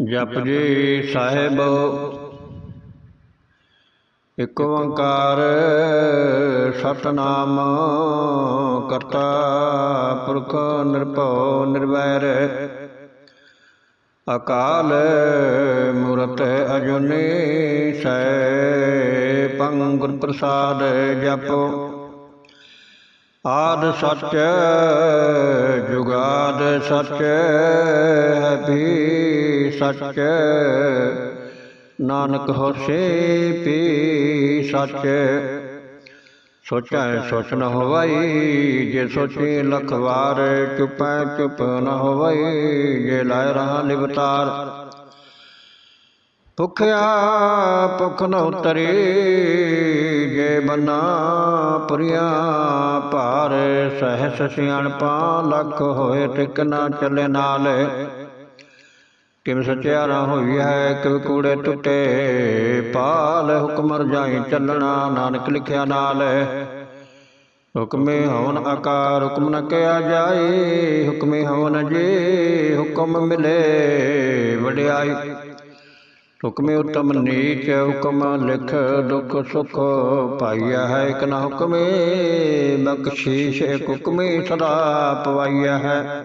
ਜਪ ਜੀ ਸਾਹਿਬ। ਇਕ ਓੰਕਾਰ ਸਤਨਾਮ ਕਰਤਾ ਪੁਰਖ ਨਿਰਭਉ ਨਿਰਵੈਰ। ਅਕਾਲ ਮੂਰਤ ਅਜੂਨੀ ਸੈ ਪੰਗ ਗੁਰ ਪ੍ਰਸਾਦ ਜਪੋ। ਆਦ ਸੱਚ ਜੁਗਾਦ ਸੱਚ ਹੈ ਸੱਚ। ਨਾਨਕ ਹੋਸੇ ਪੀ ਸੱਚ। ਸੋਚੈ ਸੋਚ ਨ ਹੋਵਈ, ਜੇ ਸੋਚੀ ਲਖ ਵਾਰ ਚੁਪੈ, ਚੁਪ ਨ ਹੋਵਈ, ਜੇ ਲਾਇ ਰਹਾ ਲਿਵਤਾਰ ਭੁਖਿਆ ਭੁਖ ਨ ਉਤਰੀ, ਜੇ ਬਨਾ ਪੁਰੀਆ ਭਾਰ ਸਹਿ ਸਿਆਣਪਾ, ਲੱਖ ਹੋਏ ਟਿਕ ਨਾ ਚੱਲੇ ਨਾਲ। ਕਿਮ ਸਚਿਆਰਾ ਹੋਈ ਹੈ ਕਿਵ ਕੂੜੇ ਟੁੱਟੇ, ਪਾਲ ਹੁਕਮ ਰਜਾਈ ਚੱਲਣਾ, ਨਾਨਕ ਲਿਖਿਆ ਨਾਲ। ਹੁਕਮੇ ਹਵਨ ਆਕਾਰ, ਹੁਕਮ ਨ ਕਿਆ ਜਾਏ, ਹੁਕਮੇ ਹਵਨ ਜੇ, ਹੁਕਮ ਮਿਲੇ, ਵਡਿਆਈ। ਹੁਕਮੇ ਉਤਮ ਨੀਚ, ਹੁਕਮ ਲਿਖ ਦੁਖ ਸੁਖ ਪਾਈਆ ਹੈ, ਇਕ ਨਾ ਹੁਕਮੇ, ਬਖਸ਼ੀਸ਼ ਇਕ ਹੁਕਮੇ ਸਦਾ ਪਵਾਈਆ ਹੈ।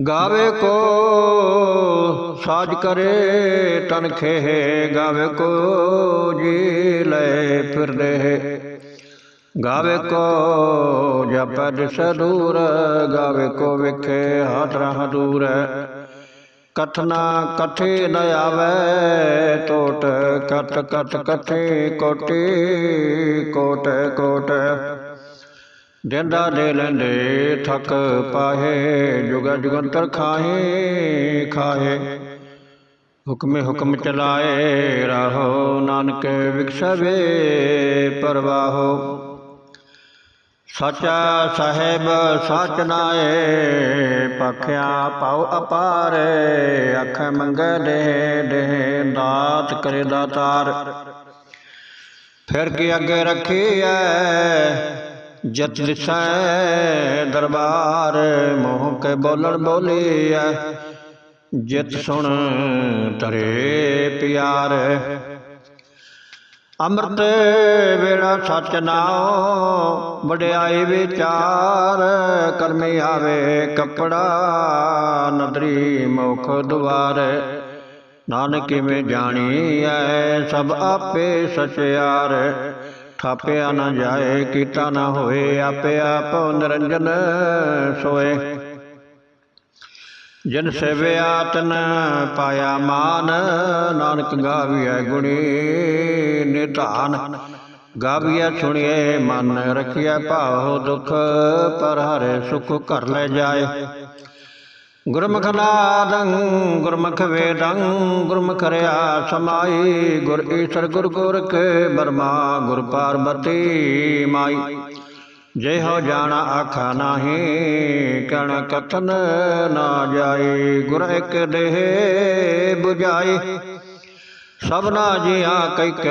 ਗਾਵੇ ਕੋ ਸਾਜ ਕਰੇ ਤਨ ਖੇ ਗਾਵੇ ਕੋ ਜੀ ਲੈ ਫਿਰਦੇ ਗਾਵੇ ਕੋ ਜਪਦ ਸਦੂਰ ਗਾਵੇ ਕੋ ਵਿਖੇ ਹਟ ਰਹ ਦੂਰ ਕਥਨਾ ਕਥੇ ਨ ਆਵੇ ਟੋਟ ਕਟ ਕਟ ਕਥੇ ਕੋਟੀ ਕੋਟ ਕੋਟ ਦਿੰਦਾ ਦੇ ਲੈਂਦੇ, ਥਕ ਪਾਹੇ, ਜੁਗ ਜੁਗੰਤਰ ਖਾਹੇ ਖਾਹੇ। ਹੁਕਮੇ ਹੁਕਮ ਚਲਾਏ, ਰਾਹੋ ਨਾਨਕ ਵਿਖਸਵੇ ਪਰਵਾਹੋ। ਸਚਾ ਸਾਹਿਬ ਸਚ ਨਾਏ, ਪਖਿਆ ਪਾਉ ਅਪਾਰ ਅੱਖ ਮੰਗੇ ਦੇ ਦੇ ਦਾਤ ਕਰੇ ਦਾਤਾਰ। ਫਿਰ ਕੀ ਅੱਗੇ ਰੱਖੀਐ ਜਤ ਦਿਸੈ ਦਰਬਾਰ, ਮੋਹ ਕੇ ਬੋਲਣ ਬੋਲੀਐ। ਜਿਤ ਸੁਣ ਤਰੇ ਪਿਆਰ। ਅੰਮ੍ਰਿਤ ਵੇੜਾ ਸਚ ਨਾਉ ਵਡਿਆਈ ਵਿਚਾਰ, ਕਰਮੀ ਆਵੇ ਕਪੜਾ ਨਦਰੀ ਮੁਖ ਦੁਆਰ। ਨਾਨਕ ਕਿਵੇਂ ਜਾਣੀ ਐ ਸਭ ਆਪੇ ਸਚਿਆਰ। ਥਾਪਿਆ ਨਾ ਜਾਏ ਕੀਤਾ ਨਾ ਹੋਏ ਆਪੇ ਆਪ ਨਿਰੰਜਨ ਸੋਏ। ਜਿਨ ਸੇਵਿਆ ਤਨ ਪਾਇਆ ਮਾਨ ਨਾਨਕ ਗਾਵੀਐ ਗੁਣੀ ਨਿਧਾਨ। ਗਾਵੀਐ ਸੁਣੀਏ ਮਨ ਰਖਿਆ ਭਾਉ ਦੁਖ ਪਰ ਹਰੇ ਸੁਖ ਘਰ ਲੈ ਜਾਏ। ਗੁਰਮੁਖ ਨਾਦੰ, ਗੁਰਮੁਖ ਵੇਦੰ, ਗੁਰਮੁਖ ਰਿਆ ਸਮਾਈ, ਗੁਰ ਈਸ਼ਰ ਗੁਰ ਗੋਰਖ ਬਰਮਾ, ਗੁਰ ਪਾਰਬਤੀ ਮਾਈ। ਜੇ ਹੋ ਜਾਣਾ ਆਖਾ ਨਾਹੀ ਕਣ ਕਥਨ ਨਾ ਜਾਈ, ਗੁਰ ਇੱਕ ਦੇਹ 부ਝਾਈ ਸਭਨਾ ਜੀਆ ਕੈਕ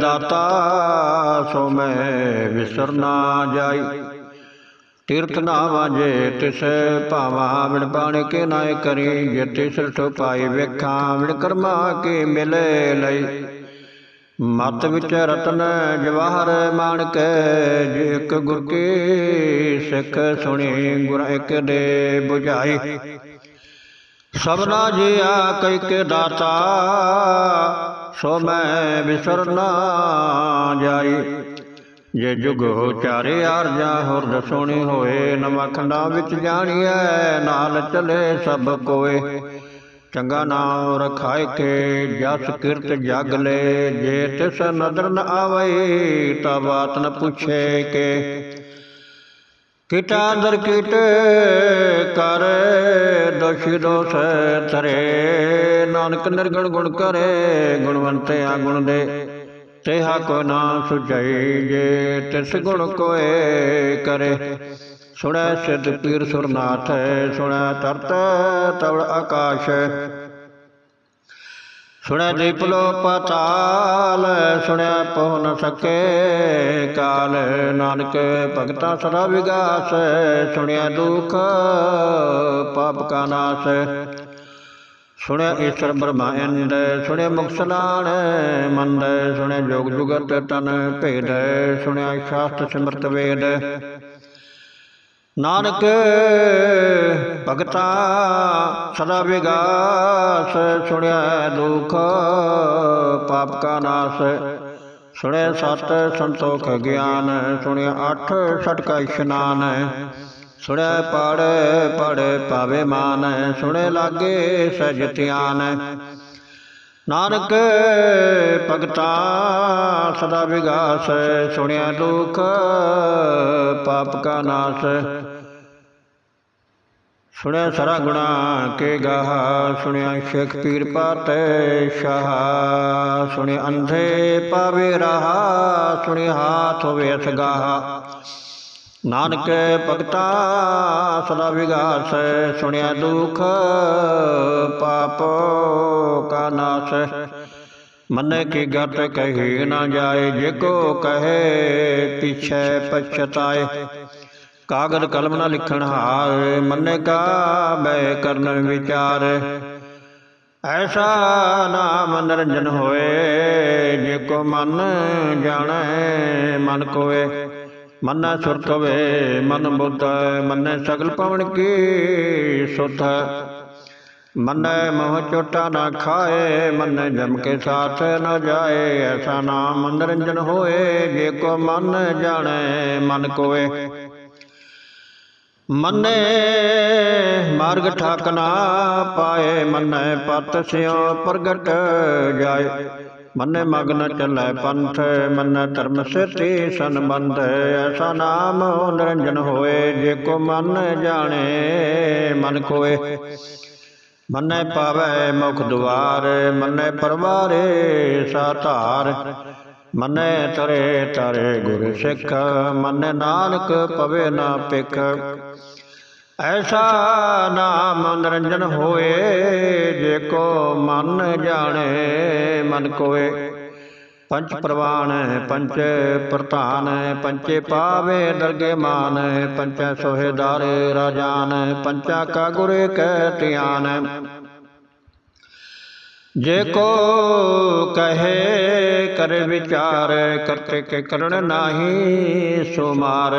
ਦਾਤਾ, ਸੋ ਮੈਂ ਵਿਸਰ ਨਾ ਜਾਈ। ਤੀਰਥ ਨਾਵਾ ਜੇ ਤਿਸ ਭਾਵਾ ਵਿਣ ਬਾਣ ਕੇ ਨਾਇ ਕਰੀ ਜੇ ਤਿਸ ਠੋ ਪਾਈ ਵੇਖਾਂ ਵਿਣ ਕਰਮਾ ਕੇ ਮਿਲੇ ਲਈ। ਮਤ ਵਿੱਚ ਰਤਨ ਜਵਾਹਰ ਮਾਣਕ ਜੇ ਇੱਕ ਗੁਰ ਕੀ ਸਿੱਖ ਸੁਣੀ ਗੁਰ ਇੱਕ ਦੇ 부ਝਾਈ ਸਭਨਾ ਜੀਆ ਕੈ ਕੇ ਦਾਤਾ ਸੋ ਮੈਂ ਵਿਸਰ ਨਾ ਜਾਈ। ਜੇ ਜੁਗ ਚਾਰੇ ਆਰਜਾ ਹੋਰ ਦਸੋਣੀ ਹੋਏ ਨਵਾਂ ਖੰਡਾਂ ਵਿੱਚ ਜਾਣੀਐ ਨਾਲ ਚਲੇ ਸਭ ਕੋਏ। ਚੰਗਾ ਨਾਮ ਰਖਾਇ ਕੇ ਜਸ ਕਿਰਤ ਜਗ ਲੈ ਜੇ ਤਿਸ ਨਦਰ ਨ ਆਵੇ ਤਾ ਬਾਤ ਨ ਪੁੱਛੇ ਕੇ ਕੀਟਾ ਅੰਦਰ ਕੀਟ ਕਰ ਦੋਸ਼ੀ ਦੋਸ ਤਰੇ ਨਾਨਕ ਨਿਰਗੁਣ ਗੁਣ ਕਰੇ ਗੁਣਵੰਤੇ ਆ ਗੁਣ ਦੇ। ਤੇਹਾ ਕੋ ਨਾ ਸੁਝਈ ਜੇ, ਤਿਸ ਗੁਣ ਕੋਏ ਕਰੇ। ਸੁਣੈ ਸਿਧ ਪੀਰ ਸੁਰਨਾਥ, ਸੁਣੈ ਤਰਤ ਤਵੜ ਆਕਾਸ਼। ਸੁਣੈ ਦੀਪਲੋ ਪਤਾਲ ਸੁਣਿਆ ਪਹੁ ਨ ਸਕੇ ਕਾਲ। ਨਾਨਕ ਭਗਤਾ ਸਦਾ ਵਿਗਾਸ, ਸੁਣਿਆ ਦੁਖ ਪਾਪ ਕਾ ਨਾਸ। ਸੁਣਿਆ ਈਸ਼ਰ ਬ੍ਰਹਮਾ ਇੰਦ ਸੁਣਿਆ ਮੁਕਸਲਾਣ ਮੰਦ ਸੁਣਿਆ ਜੋਗ ਜੁਗਤ ਤਨ ਭੇਦ ਸੁਣਿਆ ਸ਼ਾਸਤਰ ਸਿਮਰਤ ਵੇਦ। ਨਾਨਕ ਭਗਤਾ ਸਦਾ ਵਿਗਾਸ ਸੁਣਿਆ ਦੁਖ ਪਾਪ ਕਾ ਨਾਸ। ਸੁਣਿਆ ਸਤ ਸੰਤੋਖ ਗਿਆਨ ਸੁਣਿਆ ਅੱਠ ਛਟਕਾ ਇਸ਼ਨਾਨ। ਸੁਣੈ ਪੜ ਪੜ ਪਾਵੇ ਮਾਨ, ਸੁਣੇ ਲਾਗੇ ਸਜ ਧਿਆਨ ਨਾਨਕ ਭਗਤਾ ਸਦਾ ਵਿਗਾਸ, ਸੁਣਿਆ ਦੁਖ ਪਾਪ ਕਾ ਨਾਸ। ਸੁਣਿਆ ਸਾਰਾ ਗੁਣਾ ਕੇ ਗਾਹ, ਸੁਣਿਆ ਸ਼ੇਖ ਪੀਰ ਪਾਤੈ ਸ਼ਾਹ। ਸੁਣਿਆ ਅੰਧੇ ਪਾਵੇ ਰਹਾ, ਸੁਣਿਆ ਹਾਥ ਹੋਵੇ ਅਸਗਾਹ ਨਾਨਕ ਭਗਤਾ, ਸਦਾ ਵਿਗਾਸ, ਸੁਣਿਆ ਦੁਖ, ਪਾਪ ਕਾ ਨਾਸ। ਮਨ ਕੀ ਗਤ ਕਹੀ ਨਾ ਜਾਏ, ਜੇ ਕੋ ਕਹੇ, ਪਿਛੈ ਪਛਤਾਏ। ਕਾਗਦ ਕਲਮ ਨਾ ਲਿਖਣ ਹਾਰ, ਮਨ ਕਾ ਬੈ ਕਰਨ ਵਿਚਾਰ। ਐਸਾ ਨਾਮ ਨਿਰੰਜਨ ਹੋਏ, ਜੇ ਕੋ ਮਨ ਜਾਣੈ, ਮਨ ਕੋਏ। ਮਨ ਸੁਰਤ ਹੋਵੇ ਮਨ ਬੁੱਧ ਮੰਨੈ ਸਗਲ ਪਵਨ ਕੀ ਸੁਧ ਮੰਨੈ ਮੋਹ ਚੋਟਾ ਨਾ ਖਾਏ ਮੰਨੈ ਜਮ ਕੇ ਸਾਥ ਨ ਜਾਏ ਐਸਾ ਨਾਮ ਨਿਰੰਜਨ ਹੋਏ ਜੇ ਕੋ ਮਨ ਜਾਣੈ ਮਨ ਕੋਏ ਮੰਨੇ ਮਾਰਗ ਠਾਕ ਨਾ ਪਾਏ ਮੰਨੇ ਪਤ ਸਿਓ ਪ੍ਰਗਟ ਜਾਏ ਮੰਨੇ ਮਗਨ ਚੱਲੈ ਪੰਥ, ਮੰਨੇ ਧਰਮ ਸਿਰਤੀ ਸੰਬੰਧ, ਐਸਾ ਨਾਮ ਨਿਰੰਜਨ ਹੋਏ, ਜੇ ਕੋ ਮਨ ਜਾਣੇ, ਮਨ ਕੋਏ। ਮੰਨੇ ਪਾਵੈ ਮੁਖ ਦੁਆਰ, ਮੰਨੇ ਪਰਵਾਰੇ ਸਾਧਾਰ। ਮੰਨੇ ਤਰੇ ਤਰੇ ਗੁਰ ਸਿੱਖ, ਮੰਨੇ ਨਾਨਕ ਪਵੇ ਨਾ ਪਿਖ ਐਸਾ ਨਾਮ ਨਿਰੰਜਨ ਹੋਏ ਜੇ ਕੋ ਮਨ ਜਾਣੇ, ਮਨ ਕੋਏ। ਪੰਚ ਪ੍ਰਵਾਨ ਪੰਚ ਪ੍ਰਧਾਨ ਪੰਚੇ ਪਾਵੇ, ਦਰਗੇ ਮਾਨ। ਪੰਚੈ ਸੋਹੇਦਾਰੇ ਰਾਜਾਨ ਪੰਚਾ ਕਾ ਗੁਰੇ ਕੈ ਧਿਆਨ। ਜੇ ਕੋ ਕਹੇ ਕਰ ਵਿਚਾਰ ਕਰਤੇ ਕੇ ਕਰਣ ਨਾਹੀ ਸੋ ਮਾਰ।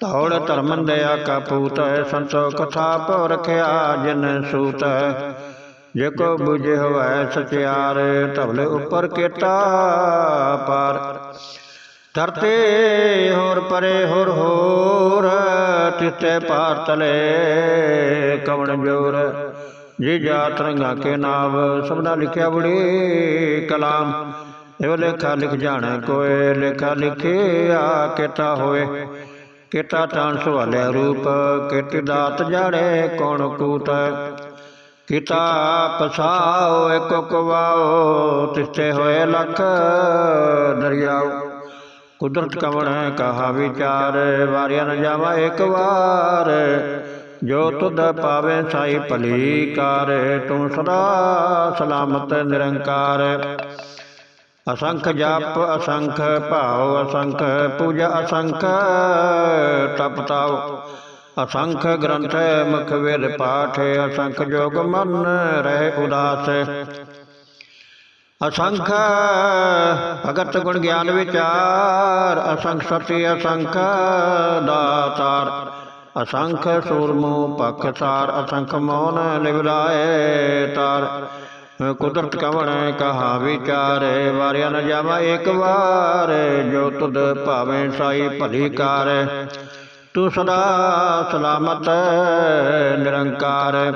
ਧੌੜ ਧਰਮ ਦਇਆ ਕਾ ਪੂਤ, ਸੰਤੋ ਕਥਾ ਪਉ ਰਖਿਆ, ਜਿਨ ਸੂਤ। ਜੇ ਕੋ ਬੁਝੇ ਹੋਵੈ ਸਚਿਆਰ, ਧਵਲੇ ਉੱਪਰ ਕੇਤਾ ਪਾਰ। ਧਰਤੇ ਹੋਰ ਪਰੇ ਹੋਰ ਹੋਰ ਤਿਤੇ ਪਾਰ ਤਲੇ ਕਵਣ ਜੋਰ। ਜੀ ਜਾਤ ਰੰਗਾ ਕੇ ਨਾਮ ਸਭਨਾ ਲਿਖਿਆ ਬੜੀ ਕਲਾਮ। ਇਹੋ ਲੇਖਾ ਲਿਖ ਜਾਣਾ ਕੋਏ, ਲੇਖਾ ਲਿਖਿਆ ਕੇਤਾ ਹੋਏ। ਕੀਤਾ ਤਾਨ ਸਵਾਲਿਆ ਰੂਪ ਕਿਤ ਦਾਤ ਜਾੜੇ ਕੌਣ ਕੂਤ। ਕੀਤਾ ਪਸਾਓ, ਇੱਕ ਕਵਾਓ ਤਿਸਤੇ ਹੋਏ ਲਖ ਦਰਿਆਓ। ਕੁਦਰਤ ਕਵਣ ਕਹਾ ਵਿਚਾਰ, ਵਾਰਿਆ ਨ ਜਾਵਾ ਇੱਕ ਵਾਰ। ਜੋ ਤੁਧ ਪਾਵੇ ਸਾਈ ਭਲੀ ਕਾਰ, ਤੂੰ ਸਦਾ ਸਲਾਮਤ ਨਿਰੰਕਾਰ। ਅਸੰਖ ਜਪ, ਅਸੰਖ ਭਾਵ, ਅਸੰਖ ਪੂਜਾ, ਅਸੰਖ ਤਪ ਤਾਉ ਅਸੰਖ ਗ੍ਰੰਥ ਮੁਖ ਵੇਦ ਪਾਠ, ਅਸੰਖ ਜੋਗ ਮਨ ਰਹਿ ਉਦਾਸ। ਅਸੰਖ ਭਗਤ ਗੁਣ ਗਿਆਨ ਵਿਚਾਰ, ਅਸੰਖ ਸਤੀ, ਅਸੰਖ ਦਾਤਾਰ। ਅਸੰਖ ਸੂਰਮੋ ਪਖਸਾਰ ਅਸੰਖ ਮੌਨ ਲਿਵਲਾਏ ਤਾਰ। ਕੁਦਰਤ ਕਵਣ ਕਹਾ ਵਿਚਾਰੇ, ਵਾਰਿਆ ਨ ਜਾਵਾ ਇੱਕ ਵਾਰ, ਜੋ ਤੁਧ ਭਾਵੇਂ ਸਾਈ ਭਲੀ ਕਾਰ। ਤੂੰ ਸਦਾ ਸਲਾਮਤ, ਨਿਰੰਕਾਰ।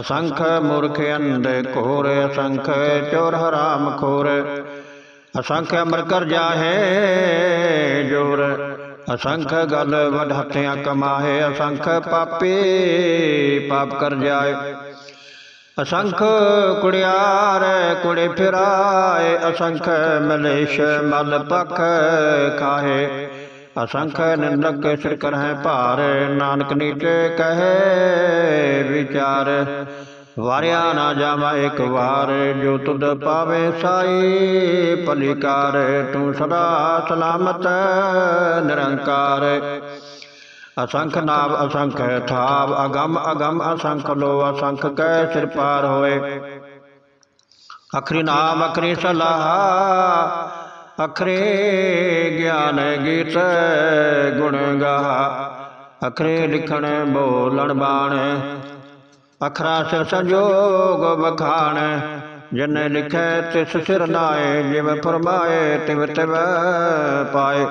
ਅਸੰਖ ਮੂਰਖ ਅੰਧ ਘੋਰ, ਅਸੰਖ ਚੋਰ ਹਰਾਮ ਖੋਰ। ਅਸੰਖ ਅਮਰ ਕਰ ਜਾਹੇ ਜੋਰ, ਅਸੰਖ ਗਲ ਵਡ ਹੱਥਿਆਂ ਕਮਾਏ ਅਸੰਖ ਪਾਪੀ ਪਾਪ ਕਰ ਜਾਏ। ਅਸੰਖ ਕੁੜਿਆਰ ਕੁੜੇ ਫਿਰਾਏ, ਅਸੰਖ ਮਲੇਸ਼ ਮਲ ਪਖ ਖਾਹੇ ਅਸੰਖ ਨਿੰਦਕ ਸਿਰ ਕਰਹਿ ਭਾਰ, ਨਾਨਕ ਨੀਚੇ ਕਹੇ ਵਿਚਾਰ। ਵਾਰਿਆ ਨਾ ਜਾਵਾ ਇੱਕ ਵਾਰ, ਜੋ ਤੁਧ ਪਾਵੇ ਸਾਈ ਭਲੀਕਾਰ, ਤੂੰ ਸਦਾ ਸਲਾਮਤ ਨਿਰੰਕਾਰ। ਅਸੰਖ ਨਾਮ ਅਸੰਖ ਥਾਵ, ਅਗੰਮ ਅਗੰਮ ਅਸੰਖ ਲੋ ਅਸੰਖ ਕੈ ਸਿਰ ਪਾਰ ਹੋਏ। ਅਖਰੀ ਨਾਮ, ਅਖਰੀ ਸਲਾਹ, ਅਖਰੇ ਗਿਆਨ ਗੀਤ ਗੁਣ ਗਾਹ। ਅਖਰੇ ਲਿਖਣ ਬੋਲਣ ਬਾਣ, ਅਖਰਾ ਸਿਰ ਸੰਜੋਗ ਬਖਾਣ ਜਿਨੇ ਲਿਖੈ ਤਿਸ ਸਿਰ ਨਾਏ, ਜਿਵ ਫਰਮਾਏ, ਤਿਵ ਤਿਵ ਪਾਏ।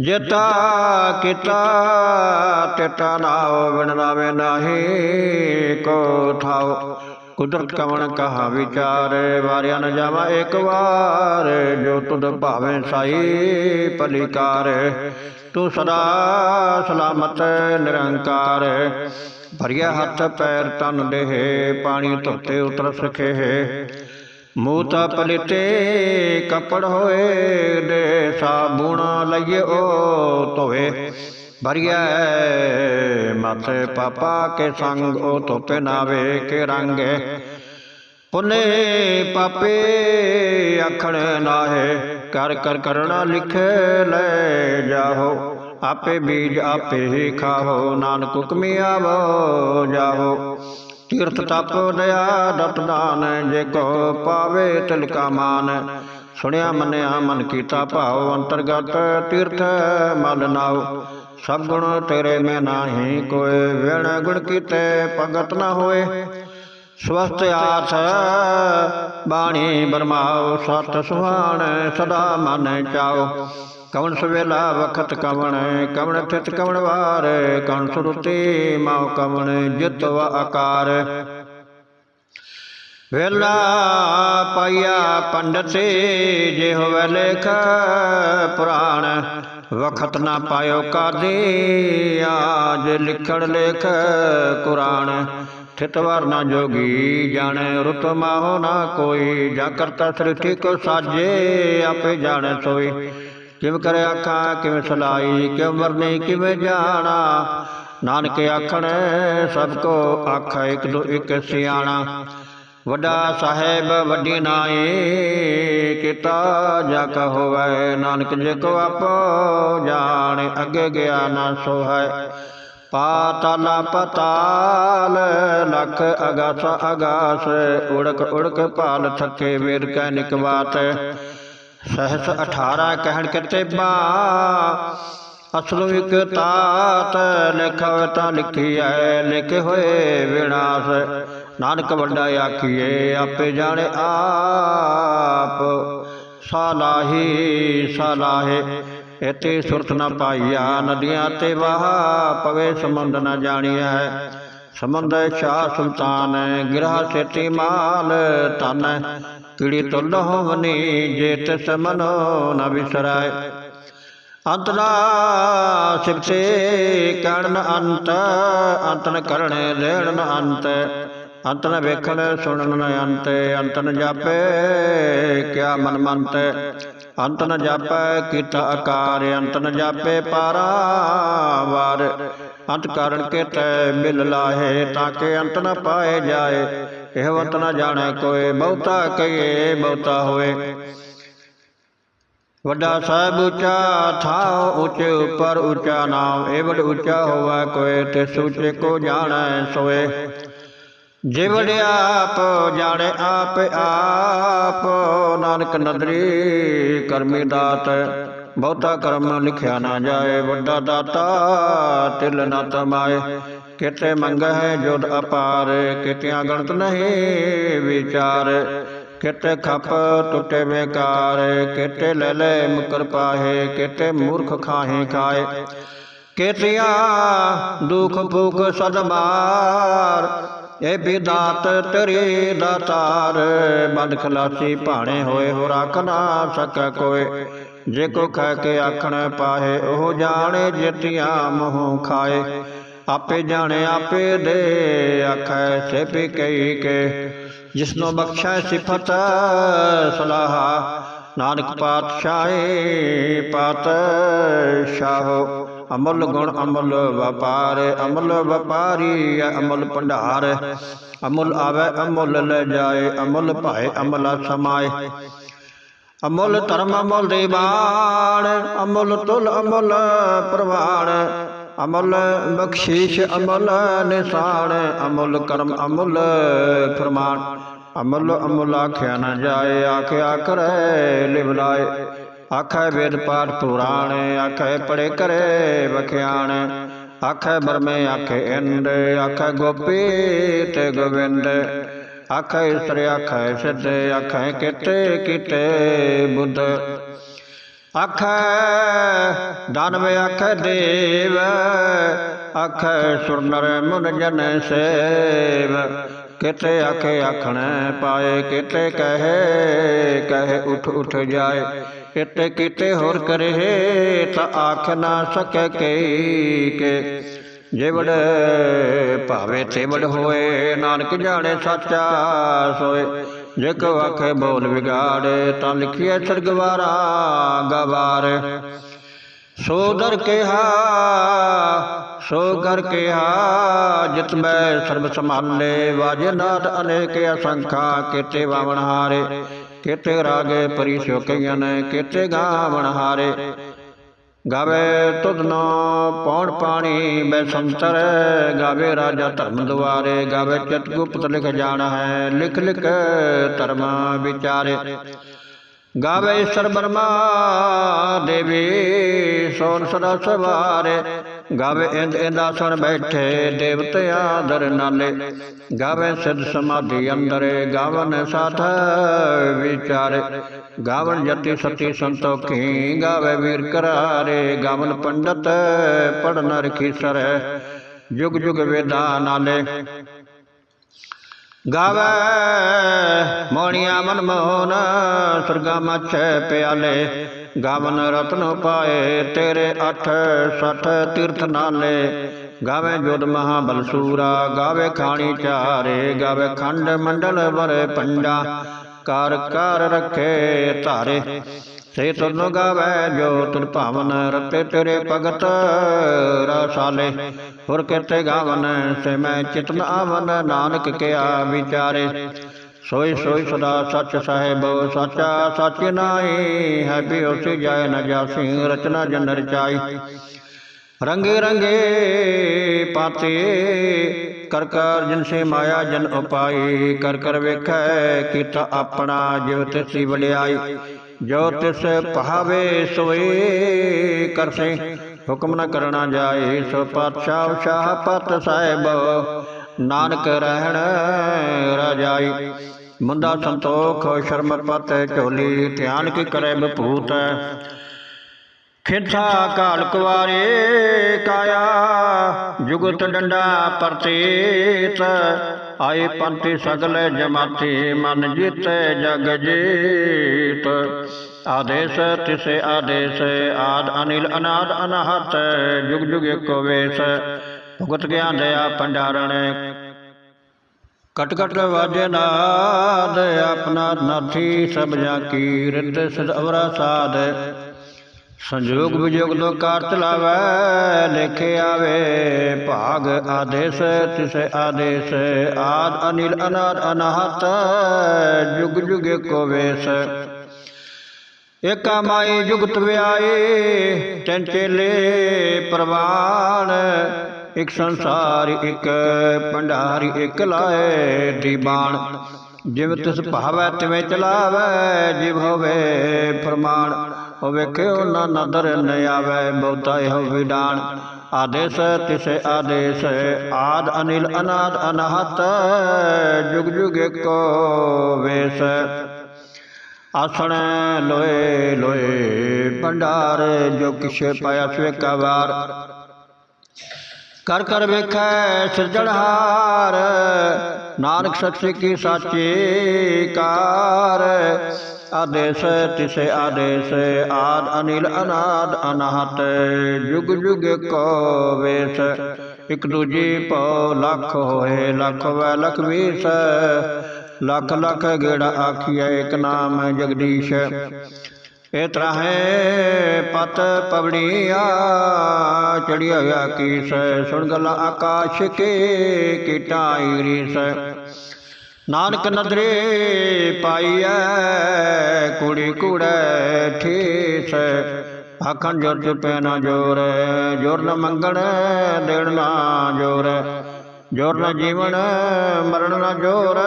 ਜਤਾ ਕੀਤਾ ਟਟਾ ਨਾਉ ਬਿਨ ਨਾਵੇ ਨਾਹੀ ਕੋ ਥਾਉ ਕੁਦਰਤ ਕਵਣ ਕਹਾ ਵਿਚਾਰ, ਵਾਰਿਆ ਨ ਜਾਵਾ ਇੱਕ ਵਾਰ, ਜੋ ਤੁਧ ਭਾਵੇਂ ਸਾਈ ਭਲੀਕਾਰ। ਤੂੰ ਸਦਾ ਸਲਾਮਤ, ਨਿਰੰਕਾਰ। ਭਰਿਆ ਹੱਥ, ਪੈਰ ਤਨ ਦੇਹ, ਪਾਣੀ ਧੁੱਤੇ ਉਤਰ ਸਖੇ। ਮੂਤ ਪਲਿਤੇ ਕੱਪੜ ਹੋਏ ਦੇ ਸਾਬੁਣ ਲਈਓ ਧੋਏ ਭਰੀਐ ਮਾਥੇ ਪਾਪਾ ਕੇ ਸੰਗ, ਉਹ ਧੋਪੇ ਨਾਵੇ ਕੇ ਰੰਗ। ਪੁਨੇ ਪਾਪੇ ਅਖਣ ਨਾਹੇ, ਕਰ ਕਰ ਕਰਣਾ ਲਿਖ ਲੈ ਜਾਹੋ। ਆਪੇ ਬੀਜ ਆਪੇ ਹੀ ਖਾਹੋ, ਨਾਨਕ ਹੁਕਮੀ ਆਵੋ ਜਾਹੋ। ਤੀਰਥ ਤਪ ਦਇਆ ਦਤ ਦਾਨ, ਜੇ ਕੋ ਪਾਵੇ ਤਿਲਕਾ ਮਾਨ। ਸੁਣਿਆ, ਮੰਨਿਆ, ਮਨ ਕੀਤਾ ਭਾਉ, ਅੰਤਰਗਤ ਤੀਰਥ ਮਲ ਨਾਉ। ਸਭ ਗੁਣ ਤੇਰੇ ਮੈਂ ਨਾਹੀ ਕੋਏ ਵਿਣ ਗੁਣ ਕੀਤੇ ਭਗਤ ਨਾ ਹੋਏ। ਸਵਸਤ ਆਸ ਬਾਣੀ ਬਰਮਾਓ ਸਤ ਸੁਹਾਣ ਸਦਾ ਮਨ ਚਾਓ ਕਵਣ ਸਵੇਲਾ ਵਖਤ ਕਵਣ ਕਵਣ ਥਿਤ ਕਵਣ ਵਾਰ, ਕਵਣ ਸੁਰਤੀ ਮਾਉ ਕਵਣ ਜਿਤ ਵਾ ਆਕਾਰ। ਵੇਲਾ ਪਾਇਆ ਪੰਡਤ ਜੇ ਹੋਵੇ ਲੇਖ ਪੁਰਾਣ। ਵਖਤ ਨਾ ਪਾਇਓ ਕਾਦੇ, ਆਜ ਲਿਖਣ ਲੇਖ ਕੁਰਾਨ ਥਿਤ ਨਾ ਜੋਗੀ ਜਾਣੇ, ਰੁਤ ਮਾਹੋ ਨਾ ਕੋਈ। ਜਾ ਕਰਤਾ ਸ੍ਰਿਸ਼ਟੀ ਕੋ ਸਾਜੇ, ਆਪੇ ਜਾਣੇ ਸੋਈ ਕਿਵ ਕਰੇ ਆਖਾਂ ਕਿਵੇਂ ਸਲਾਈ, ਕਿਵ ਵਰਨੇ ਕਿਵੇਂ ਜਾਣਾ? ਨਾਨਕ ਆਖਣ, ਸਭ ਕੋ ਆਖਾ ਇੱਕ ਦੋ ਇੱਕ ਸਿਆਣਾ। ਵੱਡਾ ਸਾਹਿਬ, ਵੱਡੀ ਨਾਏ ਕੀਤਾ ਜਾ ਕਾ ਹੋਵੇ। ਨਾਨਕ ਜੇ ਕੋ ਆਪੋ ਜਾਣ, ਅੱਗੇ ਗਿਆ ਨਾ ਸੋਹੈ। ਪਾਤਲ ਪਤਾਲ, ਲਖ ਅਗਾਸ ਅਗਾਸ, ਉੜਕ ਉੜਕ ਭਾਲ ਥੱਕੇ ਵੇਰ ਕੈ ਨਿਕਵਾਤ ਸਹਸ 18 ਕਹਿਣ ਕਿਤੇ ਬਾ ਅਸਲ ਇਕ ਤਾਤ ਲਿਖਵ ਤਾਂ ਲਿਖੀਐ, ਲਿਖੇ ਹੋਏ ਵਿਨਾਸ਼। ਨਾਨਕ ਵੱਡਾ ਆਖੀਏ ਆਪੇ ਜਾਣੇ ਆਪ। ਸਾਲਾਹੀ ਸਾਲਾਹੇ ਇਤੇ ਸੁਰਤ ਨ ਪਾਈਆ, ਨਦੀਆਂ ਤੇ ਵਾਹ ਪਵੇ ਸਮੁੰਦ ਨ ਜਾਣੀਐ। ਸਮੁੰਦ ਸ਼ਾਹ ਸੁਲਤਾਨ, ਗਿਰਹ ਸੇਤੀ ਮਾਲ ਤਨ ਕਿੜੀ ਤੁਲ ਹੋਵਨੀ ਜੇ ਤਿਸ ਮਨੋ ਨ ਵਿਸਰਾਏ ਅੰਤਨਾ ਸਿਵਸੇ ਕਰਨ ਅੰਤ ਅੰਤਨ ਵੇਖਣ ਸੁਣਨ ਨ ਅੰਤ ਜਾਪੇ ਕਿਆ ਮਨ ਮੰਤ। ਅੰਤ ਨ ਜਾਪੈ ਕੀਤਾ ਆਕਾਰ ਅੰਤਨ ਨ ਜਾਪੇ ਪਾਰਾਵਾਰ ਅੰਤ ਕਾਰਨ ਕੇਤੈ ਮਿਲ ਲਾਹੇ, ਤਾਂ ਕਿ ਅੰਤਨ ਪਾਏ ਜਾਏ। ਇਹ ਵਤ ਜਾਣੈ ਕੋਏ ਬਹੁਤਾ ਕਹੀਏ ਬਹੁਤਾ ਹੋਏ। ਵੱਡਾ ਸਾਹਿਬ ਉੱਚਾ, ਥਾਉ ਉੱਚੇ ਉੱਪਰ ਉੱਚਾ ਨਾਮ ਇਹ ਉੱਚਾ ਹੋਵਾ ਕੋਏ ਤੇ ਸੂਚੇ ਕੋ ਜਾਣੈ ਸੋਏ। ਜੇ ਆਪ ਜਾਣੇ ਆਪ ਆਪ ਨਾਨਕ ਨਦਰੀ ਕਰਮੀ ਦਾਤ। ਬਹੁਤਾ ਕਰਮ ਲਿਖਿਆ ਨਾ ਜਾਏ, ਵੱਡਾ ਦਾਤਾ ਤਿਲ ਨਾ ਤਮਾਏ। ਕਿਤੇ ਮੰਗ ਹੈ ਜੁਦ ਅਪਾਰ? ਕਿਤਿਆਂ ਗਣਤ ਨਹੀਂ ਵਿਚਾਰ? ਕਿਤੇ ਖੱਪ ਟੁੱਟੇ ਬੇਕਾਰ ਕਿਤੇ ਲੈ ਲੈ ਮੁਕਰ ਪਾਹੇ? ਕਿਤੇ ਮੂਰਖ ਖਾਹੇ ਖਾਏ? ਕਿਤਿਆਂ ਦੁਖ ਭੁਖ ਸਦ ਇਹ ਬਿਦਾਤ ਦਾਤ ਤੇਰੇ। ਦਾਤਾਰ ਬੰਦ ਖਲਾਸੀ ਭਾਣੇ ਹੋਏ ਹੋ ਰੱਖ ਨਾ ਸਕੈ ਕੋਏ। ਜੇ ਕੋ ਖੈ ਕੇ ਆਖਣ ਪਾਹੇ, ਉਹ ਜਾਣੇ ਜਿਤਿਆ ਮੋਹ ਖਾਏ। ਆਪੇ ਜਾਣੇ, ਆਪੇ ਦੇ ਆਖੈ ਸੇ ਕਈ ਕੇ। ਜਿਸਨੋ ਬਖਸ਼ੈ ਸਿਫਤ, ਸਲਾਹਾ। ਨਾਨਕ ਪਾਤਸ਼ਾਹੇ, ਪਾਤਸ਼ਾਹੋ, ਅਮਲ ਗੁਣ ਅਮਲ ਵਪਾਰ, ਅਮਲ ਵਪਾਰੀ ਅਮਲ ਭੰਡਾਰ। ਅਮਲ ਆਵੇ, ਅਮਲ ਲੈ ਜਾਏ, ਅਮਲ ਭਾਏ, ਅਮਲ ਸਮਾਏ। ਅਮੁੱਲ ਧਰਮ ਅਮੁੱਲ ਦੀਵਾਨ ਬਾਣ ਤੁਲ ਅਮੁੱਲ ਪ੍ਰਵਾਨ ਅਮਲ, ਬਖਸ਼ੀਸ਼ ਅਮਲ ਨਿਸ਼ਾਨ ਅਮੁੱਲ ਕਰਮ ਅਮੁੱਲ, ਫਰਮਾਨ। ਅਮਲ ਅਮੁੱਲ ਆਖਿਆ ਨਾ ਜਾਏ, ਆਖਿਆ ਕਰੇ ਲਿਵਲਾਏ ਆਖੈ ਵੇਦ ਪਾਠ ਪੁਰਾਣ, ਆਖੈ ਪੜੇ ਕਰੇ ਵਖਿਆਣ। ਆਖੈ ਬਰਮੇ ਆਖੈ ਇੰਦ, ਆਖੈ ਗੋਪੀ ਤੇ ਗੋਬਿੰਦ ਆਖੈ ਇਸਰ ਆਖੈ ਸਿੱਧ, ਆਖੈ ਕਿਤੇ ਕਿਤੇ ਬੁੱਧ। ਆਖੈ, ਦਾਨਵ ਆਖੈ ਦੇਵ, ਆਖੈ ਸੁਰ ਨਰ ਮੁਨ ਜਨ ਸੇਵ। ਕਿਤੇ ਆਖੇ ਆਖਣ ਪਾਏ, ਕਿਤੇ ਕਹੇ ਕਹੇ ਉਠ ਉਠ ਜਾਏ। ਕਿਤੇ ਕਿਤੇ ਹੋਰ ਕਰੇ, ਤਾਂ ਆਖ ਨਾ ਸਕੈ ਕਈ ਕੇ। ਜਿਵੜ ਭਾਵੇ ਤੇਵੜ ਹੋਏ, ਨਾਨਕ ਜਾਣੇ ਸੱਚਾ ਸੋਏ। ਜੇ ਕੋ ਬੋਲ ਵਿਗਾੜੇ, ਤਾਂ ਲਿਖੀਏ ਸਰਗਵਾਰਾ ਗਵਾਰ। ਸੋ ਦਰ ਕਿਹਾ, ਸੋ ਕਰ ਕਿਹਾ, ਜਿਤ ਮੈਂ ਸਰਬ ਸੰਭਾਲੇ, ਵਾਜੇ ਨਾਦ ਅਨੇਕ ਅਸੰਖਾ, ਕੀਤੇ ਵਾਵਣ ਹਾਰੇ, ਕੀਤੇ ਰਾਗੇ ਪਰੀ ਨੇ, ਕੀਤੇ ਗਾਵਣ ਹਾਰੇ। ਗਾਵੇ ਤੁਧਨੋ ਪੌਣ ਪਾਣੀ ਬੈਸੰਤਰ ਗਾਵੇ ਰਾਜਾ ਧਰਮ ਦੁਆਰੇ, ਗਾਵੇ ਚਤ ਗੁਪਤ ਲਿਖ ਜਾਣਾ ਹੈ, ਲਿਖ ਲਿਖ ਧਰਮ ਵਿਚਾਰੇ। ਗਾਵੇ ਈਸ਼ਰ ਬਰਮਾ ਦੇਵੀ, ਸੋਨ ਸਦਾ ਸਵਾਰੇ। ਗਾਵੇ ਇੰਦ ਇੰਦਾਸਣ ਬੈਠੇ ਦੇਵਤਿਆਂ ਦਰ ਨਾਲੇ। ਗਾਵੇ ਸਿੱਧ ਸਮਾਧੀ ਅੰਦਰੇ, ਗਾਵਨ ਸਾਥ ਵਿਚਾਰੇ। ਗਾਵਨ ਜਤੀ ਸਤੀ ਸੰਤੋਖੀ, ਗਾਵੇ ਵੀਰ ਕਰਾਰੇ। ਗਾਵਨ ਪੰਡਤ ਪੜਨ ਰਖੀ ਸਰ। ਜੁਗ ਜੁਗ ਵੇਦਾਂ ਨਾਲੇ। ਗਾਵੇ ਮੋਣੀਆਂ ਮਨ ਮੋਹਨ ਸੁਰਗਾ ਮਛ ਪਿਆਲੇ। ਗਾਵਨ ਰਤਨ ਪਾਏ ਤੇਰੇ ਅਠ ਸਠ ਤੀਰਥ ਨਾਲੇ। ਗਾਵੇ ਜੋਦ ਮਹਾਬਲ ਸੂਰਾ, ਗਾਵੇ ਖਾਣੀ ਚਾਰੇ ਗਾਵੇ ਖੰਡ ਮੰਡਲ ਬਰੇ ਪੰਡਾ। ਕਰ ਕਰ ਰੱਖੇ ਧਾਰੇ, ਸੇ ਤੁਨ ਗਾਵੇ ਜੋ ਤੁਨ ਭਾਵਨ ਰਤੇ ਤੇਰੇ ਭਗਤ ਰਸਾਲੇ। ਹੁਰ ਕਿਤੇ ਗਾਵਨ ਸੇ ਮੈਂ ਚਿਤਨ ਆਵਨ, ਨਾਨਕ ਕਿਆ ਵਿਚਾਰੇ। ਸੋਈ ਸੋਈ ਸਦਾ ਸੱਚ ਸਾਹਿਬ, ਸਾਚਾ ਸੱਚ ਨਾਈ ਹੈ ਬਿਉਸੀ ਜਾਏ ਨ ਜਾਸੀ, ਰਚਨਾ ਜਨ ਰਚਾਈ। ਰੰਗੇ ਰੰਗੇ ਪਾਤੇ ਕਰ ਕਰ ਜਿਨ ਸੇ ਮਾਇਆ ਜਨ ਉਪਾਈ ਕਰ ਕਰ ਵੇਖੈ ਕੀਤਾ ਆਪਣਾ ਜਿਵ ਤਿਸੀ ਵਡਿਆਈ। ਜੋ ਤਿਸ ਭਾਵੇ ਸੋਏ ਕਰਸੇ ਹੁਕਮ ਨ ਕਰਣਾ ਜਾਏ, ਸੋ ਪਾਤਸ਼ਾਹ ਸ਼ਾਹ ਪਤ ਸਾਹਿਬ, ਨਾਨਕ ਰਹਿਣ ਰਾਜਾਈ। ਮੁੰਦਾ ਸੰਤੋਖ ਸ਼ਰਮ ਪਤ ਝੋਲੀ ਧਿਆਨ ਕੀ ਕਰੇ ਬਪੂਤ ਖਿੰਥਾ ਕਾਲ ਕੁਵਾਰੇ ਕਾਇਆ ਜੁਗਤ ਡੰਡਾ ਪਰਤੀਤ। ਆਏ ਪੰਥੀ ਸਗਲ ਜਮਾਤੀ ਮਨ ਜੀਤੇ ਜਗ ਜੀਤ। ਆਦੇਸ਼ ਤਿਸੇ ਆਦੇਸ਼ ਆਦ ਅਨਿਲ ਅਨਾਦ ਅਨਹਤ। ਜੁਗ ਜੁਗ ਏਕੋ ਵੇਸ। ਭੁਗਤ ਗਿਆਨ ਦਇਆ ਪੰਡਾਰਣ ਕਟ ਕਟ ਵਾਜੇ ਨਾਦ, ਆਪਣਾ ਨਾਥੀ ਸਭ ਜਾ ਕੀਰਤ ਸਦ ਅਵਰਾ ਸਾਧ। ਸੰਜੋਗ ਵਿਜੋਗ ਦੋ ਕਾਰ ਚਲਾਵੇ ਲਿਖੇ ਆਵੇ, ਭਾਗ ਆਦੇਸ਼, ਤਿਸ ਆਦੇਸ਼। ਆਦ ਅਨਿਲ ਅਨਾਦ ਅਨਹਤ, ਜੁਗ ਜੁਗ ਕੋ ਵੇਸ। ਏਕਾ ਮਾਈ ਜੁਗਤ ਵਿਆਏ ਤੈਨ ਚੇਲੇ ਪ੍ਰਵਾਨ। ਇਕ ਸੰਸਾਰ ਇਕ, ਭੰਡਾਰੀ ਇਕ ਲਾਏ ਦੀਬਾਨ ਜਿਵ ਤਿਸ ਭਾਵੈ ਤਿਵੇਂ ਚਲਾਵੈ, ਜਿਵ ਹੋਵੇ ਫਰਮਾਨ। ਉਹ ਵੇਖਿਓ ਨਾ ਨਦਰ ਨ ਆਵੈ, ਬਹੁਤਾ ਇਹੋ ਵਿਡਾਨ। ਆਦੇਸ਼ ਤਿਸੇ ਆਦੇਸ਼, ਆਦ ਅਨਿਲ ਅਨਾਦ ਅਨਹਤ, ਜੁਗ ਜੁਗ ਏਕੋ ਵੇਸ। ਆਸਣ ਲੋਏ ਲੋਏ, ਭੰਡਾਰ ਜੋ ਕਿਛ ਪਾਇਆ ਸਵੇਕਾ ਵਾਰ। ਕਰ ਕਰ ਵੇਖੈ ਸਿਰਜਣਹਾਰ ਨਾਨਕ ਸੱਚੇ ਕੀ ਸਾਚੇ ਕਾਰ ਆਦੇਸ ਤਿਸੇ ਆਦੇਸ ਆਦ ਅਨਿਲ ਅਨਾਦ ਅਨਾਹਤ ਜੁਗ ਜੁਗ ਕੋ ਵੇਸ ਇਕ ਦੂਜੀ ਪਉ ਲੱਖ ਹੋਏ ਲੱਖ ਵੈ ਲਖ ਵੀਸ ਲੱਖ ਲੱਖ ਗੇੜਾ ਆਖੀਐ ਇਕ ਨਾਮ ਜਗਦੀਸ਼ ਇਹ ਤਰਾਹੇ ਪਤ ਪਵੜੀਆ ਚੜਿਆ ਹੋਇਆ ਕੀਸ ਸੁਣ ਗਲਾ ਆਕਾਸ਼ ਕੇ ਕੀਟਾਂ ਈਰੀਸ ਨਾਨਕ ਨਦਰੇ ਪਾਈਐ ਕੁੜੀ ਕੁੜੈ ਠੀਸ ਆਖਣ ਜੋਰ ਚੁਪੈ ਨਾ ਜੋਰ ਜੋਰ ਨ ਮੰਗਣ ਦੇਣ ਨਾ ਜੋਰ ਜੋਰ ਨ ਜੀਵਨ ਮਰਨ ਨ ਜੋਰ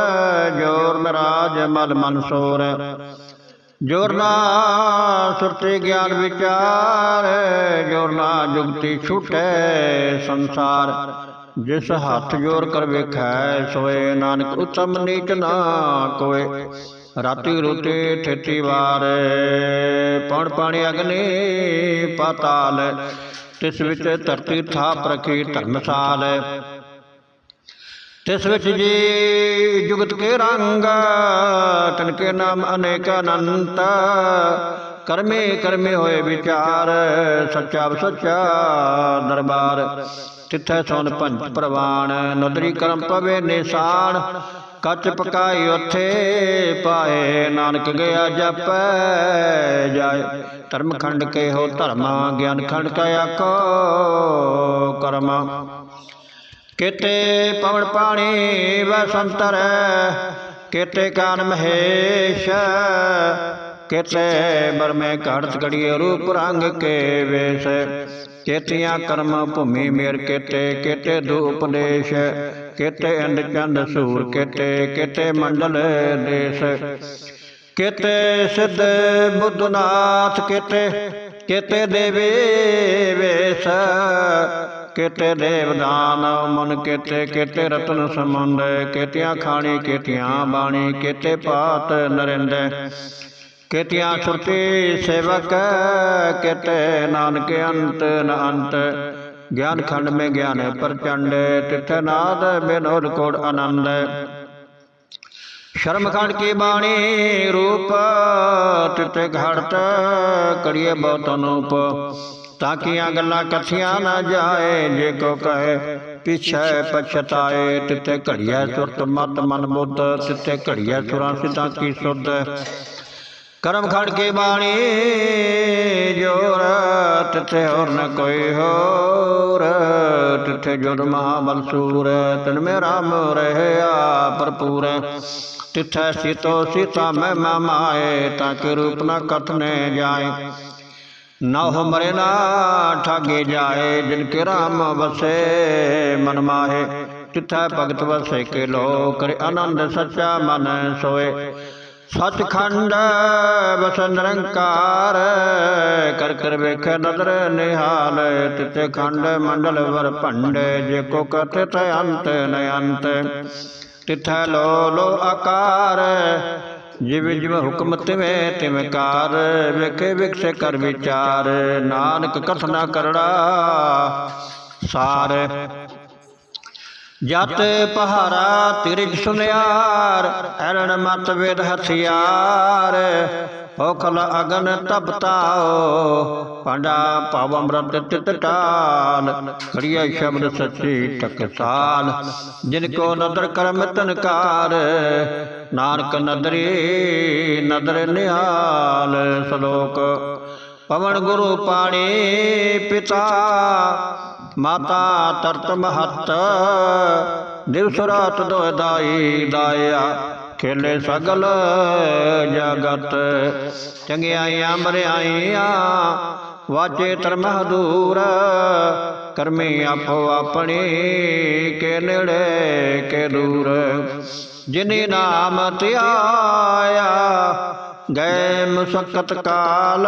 ਜੋਰ ਨ ਰਾਜ ਮਲ ਮਨਸੂਰ ਜੋਰ ਸੁਰਤੇ ਗਿਆਨ ਵਿਚਾਰ, ਜੋਰ ਜੁਗਤੀ ਛੁਟੈ ਸੰਸਾਰ। ਜਿਸ ਹੱਥ ਜੋਰ ਕਰ ਵੇਖੈ, ਸੋਏ ਨਾਨਕ ਉਤਮ ਨੀਚ ਨਾ ਕੋਏ। ਰਾਤੀ ਰੋਤੇ ਠੇਤੀ ਵਾਰ, ਪੌਣ ਪਾਣੀ ਅਗਨੀ ਪਾਤਾਲ। ਤਿਸ ਵਿੱਚ ਧਰਤੀ ਥਾਪ ਰਖੀ ਧਰਮਸਾਲ। ਤਿਸ ਵਿੱਚ ਜੀ ਜੁਗਤ ਕੇ ਰੰਗ, ਤਨ ਕੇ ਨਾਮ ਅਨੇਕ ਅਨੰਤ। ਕਰਮੇ ਕਰਮੇ ਹੋਏ ਵਿਚਾਰ, ਸੱਚਾ ਸੱਚਾ ਦਰਬਾਰ। ਤਿੱਥੈ ਸੋਨ ਪੰਚ ਪ੍ਰਵਾਨ ਨਦਰੀ ਕਰਮ ਪਵੇ ਨਿਸ਼ਾਨ। ਕੱਚ ਪਕਾਈ ਉਥੇ ਪਾਏ, ਨਾਨਕ ਗਿਆ ਜਪੈ, ਜਾਏ। ਧਰਮ ਖੰਡ ਕੇ ਹੋ ਧਰਮਾ, ਗਿਆਨ ਖੰਡ ਕਾ ਆਕੋ ਕਰਮਾ। ਕਿਤੇ ਪਵਨ ਪਾਣੀ ਵਸੰਤਰ ਕਿਤੇ ਕਾਨ ਮਹੇਸ਼, ਕਿਤੇ ਬਰਮੇ ਘੜਤ ਘੜੀਏ ਰੂਪ ਰੰਗ ਕੇ ਵੇਸ, ਕੇਤੀਆਂ ਕਰਮ ਭੂਮੀ ਮੇਰ ਕੇਤੇ ਕੇਤੇ ਦੂਪਦੇਸ਼ ਕੇਤੇ ਅੰਡ ਚੰਦ ਸੂਰ ਕੇਤੇ ਕੇਤੇ ਮੰਡਲ ਦੇਸ਼, ਕੇਤੇ ਸਿੱਧ ਬੁੱਧਨਾਥ ਕੇਤੇ ਕੇਤੇ ਦੇਵੇ ਵੇਸ, ਕੇਤੇ ਦੇਵਦਾਨ ਮਨ ਕੇਤੇ ਕੇਤੇ ਰਤਨ ਸਮੁੰਦ, ਕੇਤਿਆਂ ਖਾਣੀ, ਕੇਤਿਆਂ ਬਾਣੀ, ਕਿਤੇ ਪਾਤ ਨਰਿੰਦ, ਕੇਤਿਆਂ ਸੁਰਤੀ ਸੇਵਕ, ਕਿਤੇ ਨਾਨਕ ਅੰਤ ਨ ਅੰਤ। ਗਿਆਨ ਖੰਡ ਮੇ ਗਿਆਨ ਪ੍ਰਚੰਡ, ਤਿਥ ਨਾਦ ਬਿਨੋਦ ਕੋੜ ਆਨੰਦ। ਸ਼ਰਮ ਖੰਡ ਕੀ ਬਾਣੀ ਰੂਪ, ਤਿਤੇ ਘੜਤ ਕਰੀਏ ਬਹੁਤ ਅਨੂਪ ਤਾਂ ਕੀਆਂ ਗੱਲਾਂ ਕਥੀਆਂ ਨਾ ਜਾਏ, ਜੇ ਕੋ ਕਹੇ, ਪਿਛੈ ਪਛਤਾਏ, ਤਿਤੇ ਘੜੀਐ ਸੁਰਤ ਮਤ ਮਨ ਬੁੱਧ, ਤਿਤੇ ਘੜੀਐ ਸੁਰਾਂ ਸਿਤਾ ਕੀ ਸੁਧ। ਕਰਮ ਖੰਡ ਕੇ ਬਾਣੀ ਜੋਰ ਤਿਥੇ ਹੋਰ ਨ ਕੋਈ ਹੋਰ। ਤਿਥੇ ਜੁਦ ਮਹਾਬਲ ਸੂਰ ਤਨ ਮੇ ਰਾਮ ਰਹਿਆ ਭਰਪੂਰ ਤਿਥੈ ਸਿਤੋ ਸਿਤਾ ਮੈਂ ਮਾਏ ਤਾਂ ਕਿ ਰੂਪ ਨ ਕਥਨੇ ਜਾਏ। ਨਾ ਹੋ ਮਰੇ, ਨਾ ਠਾਗੇ ਜਾਏ, ਜਿਨ ਕੇ ਰਾਮ ਵਸੇ, ਮਨ ਮਾਹੇ। ਤਿਥੈ ਭਗਤ ਵਸੇ ਕੇ ਲੋ ਕਰੇ ਆਨੰਦ ਸੱਚਾ ਮਨ ਸੋਏ। ਸਚਖੰਡ ਬਸ ਨਿਰੰਕਾਰ, ਕਰ ਕਰ ਵੇਖੈ ਨਦਰ ਨਿਹਾਲ ਤਿਤੇ ਖੰਡ ਮੰਡਲ ਵਰ ਭੰਡ, ਜੇ ਕੋ ਕਥਿਤ ਅੰਤ ਨ ਅੰਤ। ਤਿਥੈ ਲੋ ਲੋ ਆਕਾਰ, ਜਿਵ ਜਿਵ ਹੁਕਮ ਤਿਵੇਂ ਤਿਵੇਂ ਕਾਰ, ਵੇਖੇ ਵਿਕਸੇ ਕਰ ਵਿਚਾਰ, ਨਾਨਕ ਕਥਨਾ ਕਰੜਾ, ਸਾਰ। ਜਤ ਪਹਾਰਾ ਤਿਰਜ ਸੁਨਿਆਰ ਐਰਣ ਮਤ ਵੇਦ ਹਥਿਆਰ। ਔਖਲ ਅਗਨ ਤਪਤਾਓ ਪੰਡਾ ਭਵ ਅੰਮ੍ਰਿਤ ਤਿਤ ਟਾਲ। ਸ਼ਬਦ ਸੱਚੀ ਟਕਸਾਲ, ਜਿਨ ਕੋ ਨਦਰ ਕਰਮ ਤਨਕਾਰ। ਨਾਨਕ ਨਦਰੀ ਨਦਰ ਨਿਹਾਲ, ਸਲੋਕ। ਪਵਨ ਗੁਰੂ ਪਾਣੀ ਪਿਤਾ ਮਾਤਾ ਤਰਤ ਮਹਤ। ਦਿਵਸ ਰਾਤ ਦੋਇ ਦਾਈ ਦਾਇਆ, ਖੇਲੇ ਸਗਲ ਜਗਤ। ਚੰਗਿਆਈਆਂ ਮਰਿਆਈਆਂ, ਵਾਚੇ ਧਰਮ ਹਦੂਰ ਕਰਮੀ ਆਪੋ ਆਪਣੀ ਕੇ ਨੇੜੇ ਕੇ ਦੂਰ। ਜਿਨੇ ਨਾਮ ਧਿਆਇਆ, ਗਏ ਮੁਸਕਤ ਕਾਲ।